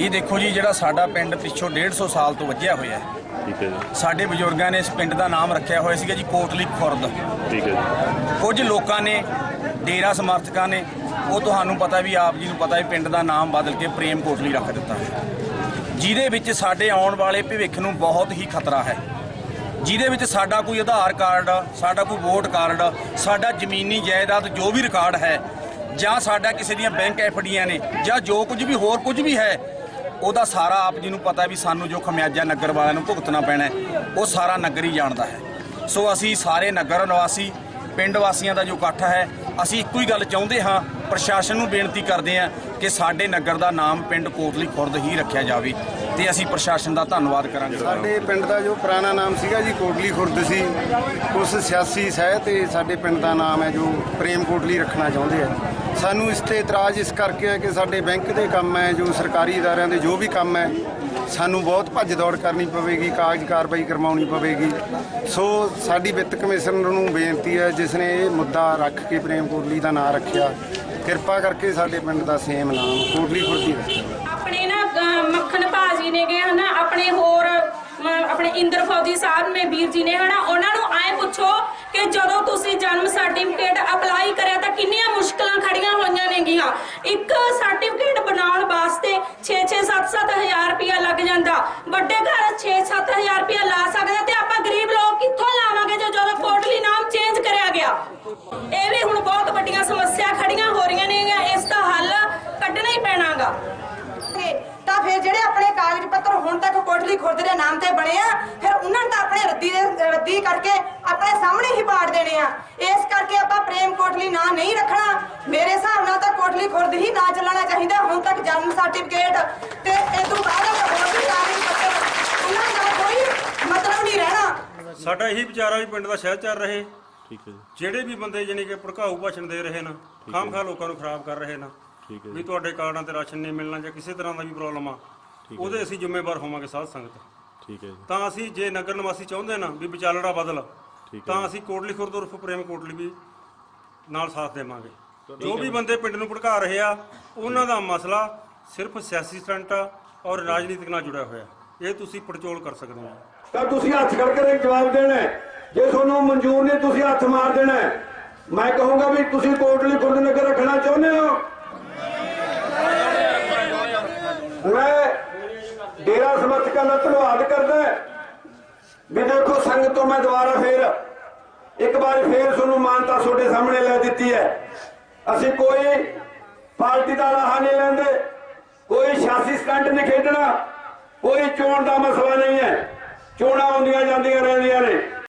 ਇਹ ਦੇਖੋ ਜੀ ਜਿਹੜਾ ਸਾਡਾ ਪਿੰਡ ਪਿੱਛੋਂ 150 ਸਾਲ ਤੋਂ ਵੱਜਿਆ ਹੋਇਆ ਹੈ। ਠੀਕ ਹੈ ਜੀ। ਸਾਡੇ ਬਜ਼ੁਰਗਾਂ ਨੇ ਇਸ ਪਿੰਡ ਦਾ ਨਾਮ ਰੱਖਿਆ ਹੋਇਆ ਸੀਗਾ ਜੀ ਕੋਟਲੀ ਖੁਰਦ। ਠੀਕ ਹੈ ਜੀ। ਕੁਝ ਲੋਕਾਂ ਨੇ ਡੇਰਾ ਸਮਰਥਕਾਂ ਨੇ ਉਹ ਤੁਹਾਨੂੰ ਪਤਾ ਵੀ ਆਪ ਜੀ ਨੂੰ ਪਤਾ ਵੀ ਪਿੰਡ ਦਾ ਨਾਮ ਬਦਲ ਕੇ ਪ੍ਰੇਮ ਕੋਟਲੀ ਰੱਖ ਦਿੱਤਾ ਹੈ। ਜਿਹਦੇ ਵਿੱਚ ਸਾਡੇ ਆਉਣ ਵਾਲੇ ਭਵਿੱਖ ਨੂੰ ਬਹੁਤ ਹੀ ਖਤਰਾ ਹੈ। ਜਿਹਦੇ ਵਿੱਚ ਸਾਡਾ ਕੋਈ ਆਧਾਰ ਕਾਰਡ ਸਾਡਾ ਕੋਈ ਵੋਟ ਕਾਰਡ ਸਾਡਾ ਜ਼ਮੀਨੀ ਜਾਇਦਾਦ ਜੋ ਵੀ ਰਿਕਾਰਡ ਹੈ ਜਾਂ ਸਾਡਾ ਕਿਸੇ ਦੀਆਂ ਬੈਂਕ ਐਫਡੀਆਂ ਨੇ ਜਾਂ ਜੋ ਕੁਝ ਵੀ ਹੋਰ ਕੁਝ ਵੀ ਹੈ ਉਹਦਾ ਸਾਰਾ ਆਪ ਜੀ ਨੂੰ ਪਤਾ ਵੀ ਸਾਨੂੰ ਜੋ ਖਮਿਆਜਾ ਨਗਰ ਵਾਲਿਆਂ ਨੂੰ ਭੁਗਤਣਾ ਪੈਣਾ ਉਹ ਸਾਰਾ ਨਗਰ ਹੀ ਜਾਣਦਾ ਹੈ। ਸੋ ਅਸੀਂ ਸਾਰੇ ਨਗਰ ਨਿਵਾਸੀ, ਪਿੰਡ ਵਾਸੀਆਂ ਦਾ ਜੋ ਇਕੱਠ ਹੈ, ਅਸੀਂ ਇੱਕੋ ਹੀ ਗੱਲ ਚਾਹੁੰਦੇ ਹਾਂ, ਪ੍ਰਸ਼ਾਸਨ ਨੂੰ ਬੇਨਤੀ ਕਰਦੇ ਹਾਂ ਕਿ ਸਾਡੇ ਨਗਰ ਦਾ ਨਾਮ ਪਿੰਡ ਕੋਟਲੀ ਖੁਰਦ ਹੀ ਰੱਖਿਆ ਜਾਵੇ। ਤੇ ਅਸੀਂ ਪ੍ਰਸ਼ਾਸਨ ਦਾ ਧੰਨਵਾਦ ਕਰਾਂਗੇ। ਸਾਡੇ ਪਿੰਡ ਦਾ ਜੋ ਪੁਰਾਣਾ ਨਾਮ ਸੀਗਾ ਜੀ ਕੋਟਲੀ ਖੁਰਦ ਸੀ ਉਸ ਸਿਆਸੀ ਸਹਿ ਤੇ ਸਾਡੇ ਪਿੰਡ ਦਾ ਨਾਮ ਹੈ ਜੋ ਪ੍ਰੇਮ ਕੋਟਲੀ ਰੱਖਣਾ ਚਾਹੁੰਦੇ ਆ। ਸਾਨੂੰ ਇਸ ਤੇ ਇਤਰਾਜ਼ ਇਸ ਕਰਕੇ ਹੈ ਕਿ ਸਾਡੇ ਬੈਂਕ ਦੇ ਕੰਮ ਹੈ ਜੋ ਸਰਕਾਰੀ ਅਦਾਰਿਆਂ ਦੇ ਜੋ ਵੀ ਕੰਮ ਹੈ ਸਾਨੂੰ ਬਹੁਤ ਭੱਜ ਦੌੜ ਕਰਨੀ ਪਵੇਗੀ ਕਾਗਜ਼ ਕਾਰਵਾਈ ਕਰਵਾਉਣੀ ਪਵੇਗੀ। ਸੋ ਸਾਡੀ ਵਿੱਤ ਕਮਿਸ਼ਨਰ ਨੂੰ ਬੇਨਤੀ ਹੈ ਜਿਸ ਨੇ ਇਹ ਮੁੱਦਾ ਰੱਖ ਕੇ ਪ੍ਰੇਮ ਕੋਟਲੀ ਦਾ ਨਾਮ ਰੱਖਿਆ ਕਿਰਪਾ ਕਰਕੇ ਸਾਡੇ ਪਿੰਡ ਦਾ ਸੇਮ ਨਾਮ ਕੋਟਲੀ ਖੁਰਦੀ ਰੱਖਿਆ। ਆਪਣੇ ਨਾ ਇੰਦਰ ਫੌਜੀ ਸਾਹਿਬ ਨੇ ਵੀਰ ਜੀ ਨੇ, ਹਨਾ, ਉਹਨਾਂ ਨੂੰ ਐ ਪੁੱਛੋ ਕਿ ਜਦੋਂ ਤੁਸੀਂ ਜਨਮ ਸਰਟੀਫਿਕੇਟ ਅਪਲਾਈ ਕਰਿਆ ਤਾਂ ਕਿੰਨੀਆਂ ਮੁਸ਼ਕਲਾਂ ਖੜੀਆਂ ਹੋਈਆਂ ਨੇਗੀਆਂ? ਇੱਕ ਸਰਟੀਫਿਕੇਟ ਬਣਾਉਣ ਵਾਸਤੇ 6-6 7-7 ਹਜ਼ਾਰ ਰੁਪਇਆ ਲੱਗ ਜਾਂਦਾ। ਵੱਡੇ ਘਰ 6-7 ਹਜ਼ਾਰ ਰੁਪਇਆ ਲਾ ਸਕਦੇ ਤੇ ਆਪਾਂ ਗਰੀਬ ਲੋਕ ਕਿੱਥੋਂ ਲਾਵਾਂਗੇ ਜੇ ਜਦੋਂ ਕੋਟਲੀ ਨਾਮ ਚੇਂਜ ਕਰਿਆ ਗਿਆ? ਇਹ ਵੀ ਹੁਣ ਬਹੁਤ ਵੱਡੀਆਂ ਸਮੱਸਿਆ ਖੜੀਆਂ ਹੋ ਰਹੀਆਂ ਨੇਗੀਆਂ, ਇਸ ਦਾ ਹੱਲ ਕੱਢਣਾ ਹੀ ਪੈਣਾਗਾ। ਕੇ ਤਾਂ ਫਿਰ ਜਿਹੜੇ ਆਪਣੇ ਕਾਗਜ਼ ਪੱਤਰ ਹੁਣ ਤੱਕ ਕੋਟਲੀ ਖੁਰਦ ਦੇ ਨਾਮ ਤੇ ਬਣੇ ਆ ਫਿਰ ਉਹਨਾਂ ਨੂੰ ਤਾਂ ਆਪਣੇ ਰੱਦੀ ਦੇ ਰੱਦੀ ਕਰਕੇ ਆਪਣੇ ਸਾਹਮਣੇ ਹੀ ਪਾੜ ਦੇਣੇ ਆ। ਇਸ ਕਰਕੇ ਆਪਾਂ ਪ੍ਰੇਮ ਕੋਟਲੀ ਨਾਂ ਨਹੀਂ ਰੱਖਣਾ। ਮੇਰੇ ਹਿਸਾਬ ਨਾਲ ਤਾਂ ਕੋਟਲੀ ਖੁਰਦ ਹੀ ਨਾਂ ਚੱਲਣਾ ਚਾਹੀਦਾ ਹੁਣ ਤੱਕ ਜਨਮ ਸਰਟੀਫਿਕੇਟ ਤੇ ਇਹ ਤੋਂ ਬਾਅਦ ਹੋਰ ਵੀ ਕਾਗਜ਼ ਪੱਤਰ ਉਹਨਾਂ ਦਾ ਕੋਈ ਮਤਲਬ ਨਹੀਂ ਰਹਿਣਾ। ਸਾਡਾ ਇਹੀ ਵਿਚਾਰ ਵੀ ਪਿੰਡ ਦਾ ਸ਼ਹਿਰ ਚੱਲ ਰਹੇ। ਠੀਕ ਹੈ ਜੀ। ਜਿਹੜੇ ਵੀ ਬੰਦੇ ਜਾਣੀ ਕਿ ਭੜਕਾਊ ਭਾਸ਼ਣ ਦੇ ਰਹੇ ਨੇ ਖਾਮਖਾ ਲੋਕਾਂ ਨੂੰ ਖਰਾਬ ਕਰ ਰਹੇ ਨੇ ਵੀ ਤੁਹਾਡੇ ਕਾਰਡਾਂ ਤੇ ਰਾਸ਼ਨ ਨਹੀਂ ਮਿਲਣਾ ਜਾਂ ਕਿਸੇ ਤਰ੍ਹਾਂ ਦਾ ਵੀ ਪ੍ਰੋਬਲਮ ਆ। ਉਹਦੇ ਅਸੀਂ ਜ਼ਿੰਮੇਵਾਰ ਹੋਵਾਂਗੇ ਸਾਧ ਸੰਗਤ। ਠੀਕ ਹੈ ਜੀ। ਤਾਂ ਅਸੀਂ ਜੇ ਨਗਰ ਨਿਵਾਸੀ ਚਾਹੁੰਦੇ ਨਾ ਵੀ ਵਿਚਾਲੜਾ ਬਦਲ ਠੀਕ ਹੈ ਤਾਂ ਅਸੀਂ ਕੋਟਲੀ ਖੁਰਦ ਉਰਫ ਪ੍ਰੇਮ ਕੋਟਲੀ ਵੀ ਨਾਲ ਸਾਥ ਦੇਵਾਂਗੇ। ਜੋ ਵੀ ਬੰਦੇ ਪਿੰਡ ਨੂੰ ਭੜਕਾ ਰਹੇ ਆ ਉਹਨਾਂ ਦਾ ਮਸਲਾ ਸਿਰਫ ਸਿਆਸੀ ਸਟੰਟ ਆ ਔਰ ਰਾਜਨੀਤਿਕ ਨਾਲ ਜੁੜਿਆ ਹੋਇਆ। ਇਹ ਤੁਸੀਂ ਪੜਚੋਲ ਕਰ ਸਕਦੇ ਹੋ। ਤਾਂ ਤੁਸੀਂ ਹੱਥ ਖੜ ਕੇ ਜਵਾਬ ਦੇਣਾ ਹੈ। ਜੇ ਤੁਹਾਨੂੰ ਮਨਜ਼ੂਰ ਨਹੀਂ ਤੁਸੀਂ ਹੱਥ ਮਾਰ ਦੇਣਾ ਹੈ। ਮੈਂ ਕਹੂੰਗਾ ਵੀ ਤੁਸੀਂ ਕੋਟਲੀ ਖੁਰਦ ਨਗਰ ਰੱਖਣਾ ਚਾਹੁੰਦੇ ਹੋ? ਮੈਂ ਡੇਰਾ ਸਮਰਥਕਾਂ ਦਾ ਧੰਨਵਾਦ ਕਰਦਾ ਵੀ ਦੇਖੋ ਸੰਗਤ ਮੈਂ ਦੁਬਾਰਾ ਫੇਰ ਇੱਕ ਵਾਰ ਫੇਰ ਤੁਹਾਨੂੰ ਮਾਨਤਾ ਤੁਹਾਡੇ ਸਾਹਮਣੇ ਲੈ ਦਿੱਤੀ ਹੈ। ਅਸੀਂ ਕੋਈ ਪਾਰਟੀ ਦਾ ਰਾਹ ਨਹੀਂ ਲੈਂਦੇ, ਕੋਈ ਸਿਆਸੀ ਸਟੰਟ ਨਹੀਂ ਖੇਡਣਾ, ਕੋਈ ਚੋਣ ਦਾ ਮਸਲਾ ਨਹੀਂ ਹੈ। ਚੋਣਾਂ ਆਉਂਦੀਆਂ ਜਾਂਦੀਆਂ ਰਹਿੰਦੀਆਂ ਨੇ।